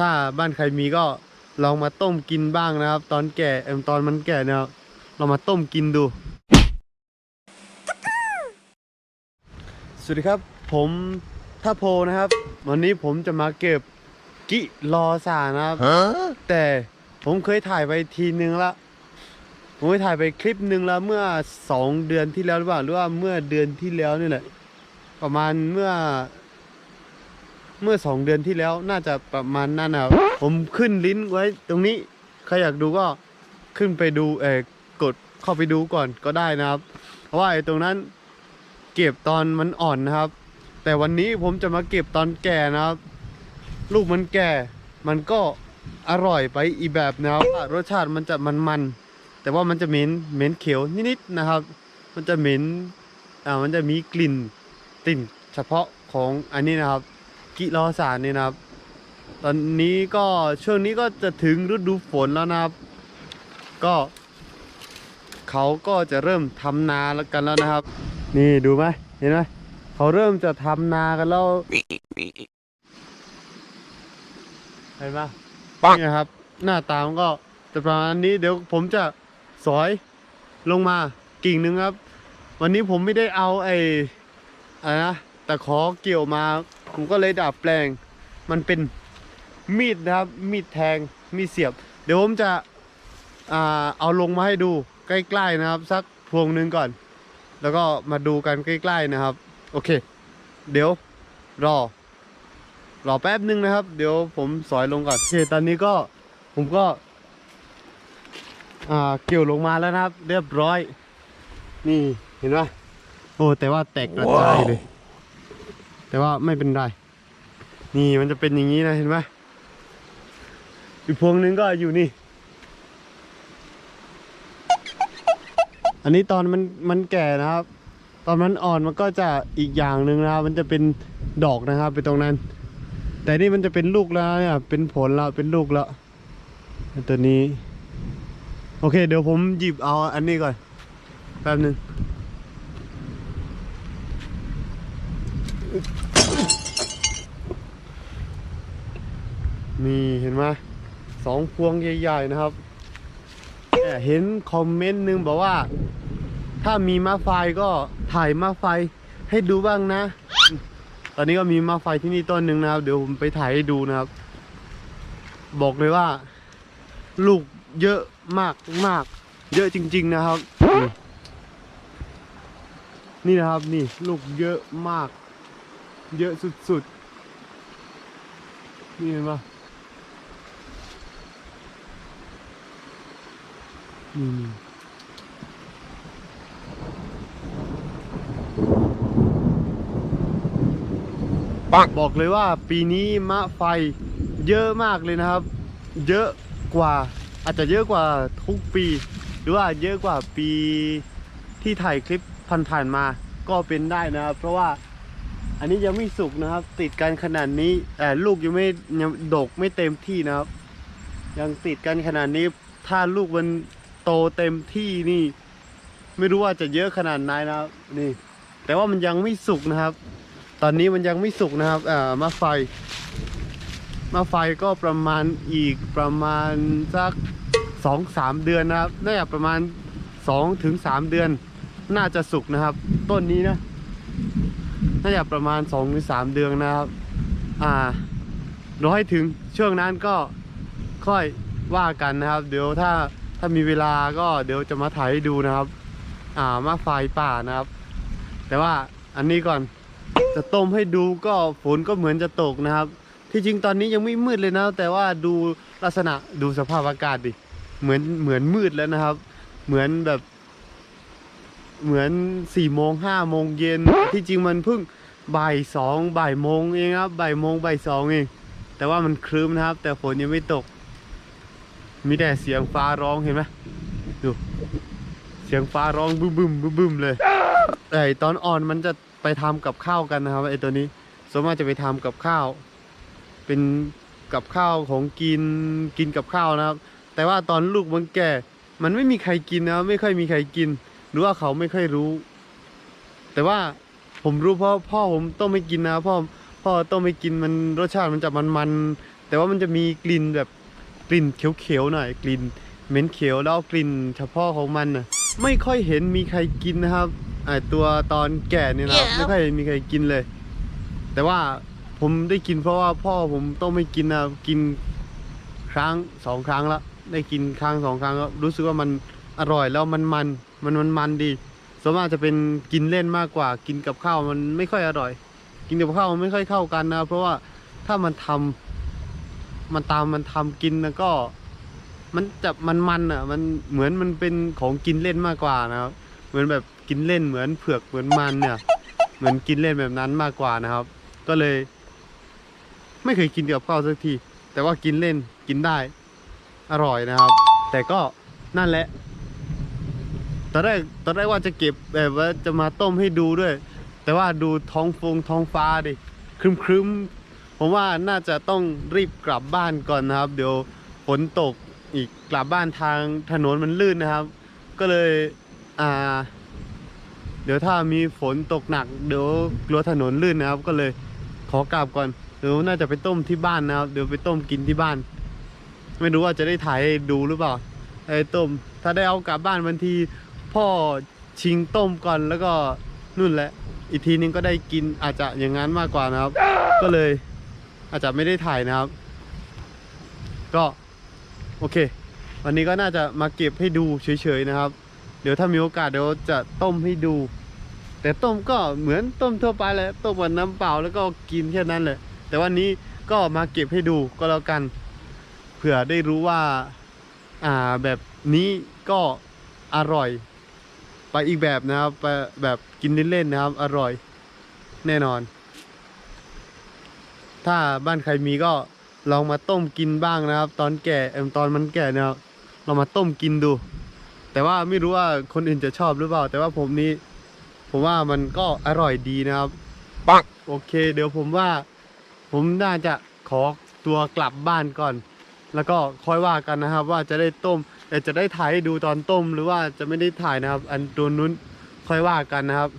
ถ้าบ้านใครมีก็ลองมาต้มกินบ้างนะครับ ตอนแก่เอ็มตอนมันแก่เนี่ยครับเรามาต้มกินดู สวัสดีครับ ผมท่าโพนะครับ วันนี้ผมจะมาเก็บกิลอสานะครับ แต่ผมเคยถ่ายไปทีนึงละผมเคยถ่ายไปคลิปหนึ่งแล้วเมื่อสองเดือนที่แล้วหรือเปล่าหรือว่าเมื่อเดือนที่แล้วนี่แหละประมาณเมื่อ เมื่อสองเดือนที่แล้วน่าจะประมาณนั้นนะครับผมขึ้นลิ้นไว้ตรงนี้ใครอยากดูก็ขึ้นไปดูเออกดเข้าไปดูก่อนก็ได้นะครับ เพราะว่าไอ้ตรงนั้นเก็บตอนมันอ่อนนะครับ แต่วันนี้ผมจะมาเก็บตอนแก่นะครับ ลูกมันแก่ มันก็อร่อยไปอีแบบนะครับรสชาติมันจะมันๆแต่ว่ามันจะเหม็นเหม็นเขียวนิดๆนะครับ มันจะเหม็นอ่ามันจะมีกลิ่นกลิ่นเฉพาะของอันนี้นะครับ กิโลสารนี่นะครับ ตอนนี้ก็ช่วงนี้ก็จะถึงฤดูฝนแล้วนะครับ ก็เขาก็จะเริ่มทำนาแล้วกันแล้วนะครับ นี่ดูไหมเห็นไหมเขาเริ่มจะทำนากันแล้วเห็นไหมนี่นะครับ หน้าตามันก็จะประมาณนี้เดี๋ยวผมจะสอยลงมากิ่งหนึ่งครับ วันนี้ผมไม่ได้เอาไอ้อะไรนะแต่ขอเกี่ยวมา ผมก็เลยดัดแปลงมันเป็นมีดนะครับ มีดแทงมีดเสียบ เดี๋ยวผมจะอเอาลงมาให้ดูใกล้ๆนะครับ สักพวงหนึ่งก่อน แล้วก็มาดูกันใกล้ๆนะครับ โอเค เดี๋ยวรอ รอแป๊บนึงนะครับ เดี๋ยวผมสอยลงก่อนโอเคตอนนี้ก็ผมก็อ่าเกี่ยวลงมาแล้วนะครับ เรียบร้อย นี่เห็นไหมโอ้แต่ว่าแตกกระจายเลย แต่ว่าไม่เป็นไร นี่มันจะเป็นอย่างนี้นะเห็นไหมอีกพวงหนึงก็อยู่นี่ อันนี้ตอนมันมันแก่นะครับ ตอนมันอ่อนมันก็จะอีกอย่างหนึ่งนะครับ มันจะเป็นดอกนะครับไปตรงนั้น แต่นี่มันจะเป็นลูกแล้วเนี่ย เป็นผลแล้วเป็นลูกแล้วตัวนี้ โอเค เดี๋ยวผมหยิบเอาอันนี้ก่อนแป๊บหนึง นี่เห็นไหมสองพวงใหญ่ ๆ นะครับเห็นคอมเมนต์หนึงบอกว่า ถ้ามีมาไฟก็ถ่ายมาไฟให้ดูบ้างนะ ตอนนี้ก็มีมาไฟที่นี่ต้นหนึ่งนะครับ เดี๋ยวผมไปถ่ายให้ดูนะครับ บอกเลยว่า ลูกเยอะมากมาก เยอะจริง ๆ นะครับ นี่นะครับนี่ลูกเยอะมาก เยอะสุดๆ นี่เห็นปะอืมบอกเลยว่าปีนี้มะไฟเยอะมากเลยนะครับ เยอะกว่าอาจจะเยอะกว่าทุกปี หรือว่าเยอะกว่าปีที่ถ่ายคลิปผ่านๆมาก็เป็นได้นะครับ เพราะว่า อันนี้ยังไม่สุกนะครับ ติดกันขนาดนี้แต่ลูกยังไม่ยังดกไม่เต็มที่นะครับ ยังติดกันขนาดนี้ ถ้าลูกมันโตเต็มที่นี่ ไม่รู้ว่าจะเยอะขนาดไหนนะครับนี่ แต่ว่ามันยังไม่สุกนะครับ ตอนนี้มันยังไม่สุกนะครับอ่ามะไฟมะไฟก็ประมาณอีกประมาณสักสองสามเดือนนะครับน่าจะประมาณสองถึงสามเดือน น่าจะสุกนะครับ ต้นนี้นะ น่าจะประมาณ2อถึงสเดือนนะครับ อ่ารอให้ถึงช่วงนั้นก็ค่อยว่ากันนะครับ เดี๋ยวถ้าถ้ามีเวลาก็เดี๋ยวจะมาถ่ายให้ดูนะครับ อ่ามาไฟป่านะครับ แต่ว่าอันนี้ก่อนจะต้มให้ดูก็ฝนก็เหมือนจะตกนะครับ ที่จริงตอนนี้ยังไม่มืดเลยนะ แต่ว่าดูลักษณะดูสภาพอากาศดิเหมือนเหมือนมืดแล้วนะครับ เหมือนแบบ เหมือนสี่โมงห้าโมงเย็นที่จริงมันเพิ่งบ่ายสองบ่ายโมงเองครับบ่ายโมงบ่ายสองเองแต่ว่ามันครึ้มนะครับ แต่ฝนยังไม่ตก มีแต่เสียงฟ้าร้องเห็นไหมดูเสียงฟ้าร้องบึ้มบึ้มบึ้มบึ้มเลยแต่ไอตอนอ่อนมันจะไปทำกับข้าวกันนะครับไอตัวนี้ส่วนมากจะไปทำกับข้าว เป็นกับข้าวของกินกินกับข้าวนะครับ แต่ว่าตอนลูกมันแก่ มันไม่มีใครกินนะไม่ค่อยมีใครกิน หรือว่าเขาไม่ค่อยรู้ แต่ว่าผมรู้เพราะพ่อผมต้องไม่กินนะพ่อพ่อต้องไม่กินมันรสชาติมันจะมันมันแต่ว่ามันจะมีกลิ่นแบบกลิ่นเขียวๆหน่อยกลิ่นเหม็นเขียวแล้วกลิ่นเฉพาะของมันน่ะไม่ค่อยเห็นมีใครกินนะครับไอตัวตอนแก่เนี่ยนะครับไม่ค่อยมีใครกินเลย แต่ว่าผมได้กินเพราะว่าพ่อผมต้องไม่กินนะกินครั้งสองครั้งแล้วได้กินครั้งสองครั้งแล้วรู้สึกว่ามัน อร่อยแล้วมันมันมันมันมันดีส่วนมากจะเป็นกินเล่นมากกว่า กินกับข้าวมันไม่ค่อยอร่อย กินกับข้าวมันไม่ค่อยเข้ากันนะเพราะว่าถ้ามันทำมันตามมันทำกินแล้วก็ มันจะมันมันอะ มันเหมือนมันเป็นของกินเล่นมากกว่านะครับ เหมือนแบบกินเล่นเหมือนเผือกเหมือนมันเนี่ย เหมือนกินเล่นแบบนั้นมากกว่านะครับ ก็เลย ไม่เคยกินกับข้าวสักที แต่ว่ากินเล่นกินได้ อร่อยนะครับ แต่ก็นั่นแหละ ตอนแรกตอนแรกว่าจะเก็บแบบว่าจะมาต้มให้ดูด้วย แต่ว่าดูท้องฟงท้องฟ้าดิครึมครึมผมว่าน่าจะต้องรีบกลับบ้านก่อนนะครับ เดี๋ยวฝนตกอีกกลับบ้านทางถนนมันลื่นนะครับ ก็เลยอ่า เดี๋ยวถ้ามีฝนตกหนัก เดี๋ยวกลัวถนนลื่นนะครับ ก็เลยขอกลับก่อนเดี๋ยวน่าจะไปต้มที่บ้านนะครับ เดี๋ยวไปต้มกินที่บ้าน ไม่รู้ว่าจะได้ถ่ายให้ดูหรือเปล่าไอ้ต้ม ถ้าได้เอากลับบ้านบางที พ่อชิงต้มก่อนแล้วก็นู่นแหละ อีกทีนึงก็ได้กินอาจจะอย่างนั้นมากกว่านะครับ ก็เลยอาจจะไม่ได้ถ่ายนะครับ ก็โอเค วันนี้ก็น่าจะมาเก็บให้ดูเฉยๆนะครับ เดี๋ยวถ้ามีโอกาสเดี๋ยวจะต้มให้ดู แต่ต้มก็เหมือนต้มทั่วไปแหละต้มกับน้ำเปล่าแล้วก็กินแค่นั้นแหละ แต่วันนี้ก็มาเก็บให้ดูก็แล้วกัน เผื่อได้รู้ว่า อ่าแบบนี้ก็อร่อย ไปอีกแบบนะครับไปแบบกินเล่นๆนะครับ อร่อยแน่นอน ถ้าบ้านใครมีก็ลองมาต้มกินบ้างนะครับ ตอนแก่เอิ่มตอนมันแก่นะครับลองมาต้มกินดู แต่ว่าไม่รู้ว่าคนอื่นจะชอบหรือเปล่า แต่ว่าผมนี้ผมว่ามันก็อร่อยดีนะครับปังโอเค เดี๋ยวผมว่า ผมน่าจะขอตัวกลับบ้านก่อน แล้วก็ค่อยว่ากันนะครับ ว่าจะได้ต้มแต่จะได้ถ่ายให้ดูตอนต้ม หรือว่าจะไม่ได้ถ่ายนะครับ อันตัวนู้นค่อยว่ากันนะครับ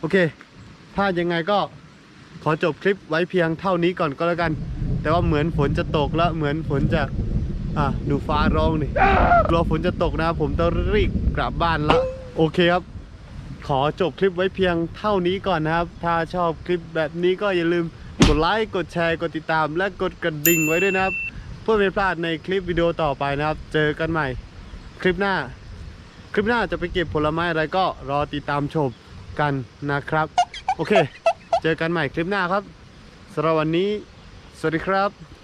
โอเค ถ้ายังไงก็ขอจบคลิปไว้เพียงเท่านี้ก่อนก็แล้วกัน แต่ว่าเหมือนฝนจะตกแล้วเหมือนฝนจะอะดูฟ้าร้องนี่กลัวฝนจะตกนะครับผมต้องรีบกลับบ้านละโอเคครับ ขอจบคลิปไว้เพียงเท่านี้ก่อนนะครับ ถ้าชอบคลิปแบบนี้ก็อย่าลืมกดไลค์กดแชร์กดติดตาม และกดกระดิ่งไว้ด้วยนะครับ พื่อไม่พลาดในคลิปวิดีโอต่อไปนะครับ เจอกันใหม่ คลิปหน้า คลิปหน้าจะไปเก็บผลไม้อะไรก็รอติดตามชมกันนะครับ โอเค เจอกันใหม่คลิปหน้าครับสำหรับวันนี้ สวัสดีครับ